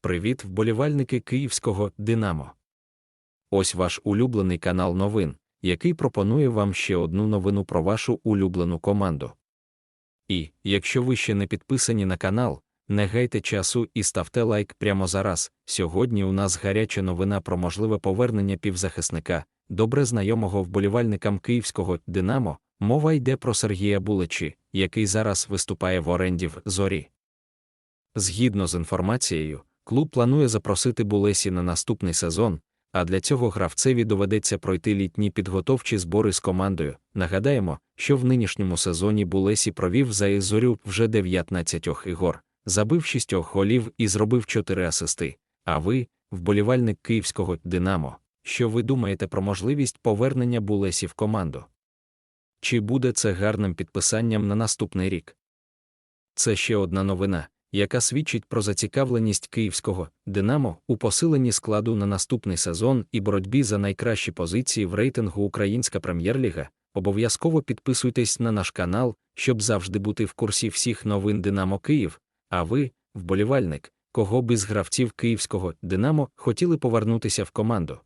Привіт, вболівальники київського Динамо. Ось ваш улюблений канал новин, який пропонує вам ще одну новину про вашу улюблену команду. І, якщо ви ще не підписані на канал, не гайте часу і ставте лайк прямо зараз. Сьогодні у нас гаряча новина про можливе повернення півзахисника, добре знайомого вболівальникам київського Динамо. Мова йде про Сергія Буличі, який зараз виступає в оренді в зорі. Згідно з інформацією, клуб планує запросити Булесі на наступний сезон, а для цього гравцеві доведеться пройти літні підготовчі збори з командою. Нагадаємо, що в нинішньому сезоні Булесі провів за Ізорю вже 19 ігор, забив 6 голів і зробив 4 асисти. А ви, вболівальник київського Динамо, що ви думаєте про можливість повернення Булесі в команду? Чи буде це гарним підписанням на наступний рік? Це ще одна новина, яка свідчить про зацікавленість київського Динамо у посиленні складу на наступний сезон і боротьбі за найкращі позиції в рейтингу Українська прем'єр-ліга. Обов'язково підписуйтесь на наш канал, щоб завжди бути в курсі всіх новин Динамо Київ. А ви, вболівальник, кого б із гравців київського Динамо хотіли повернутися в команду?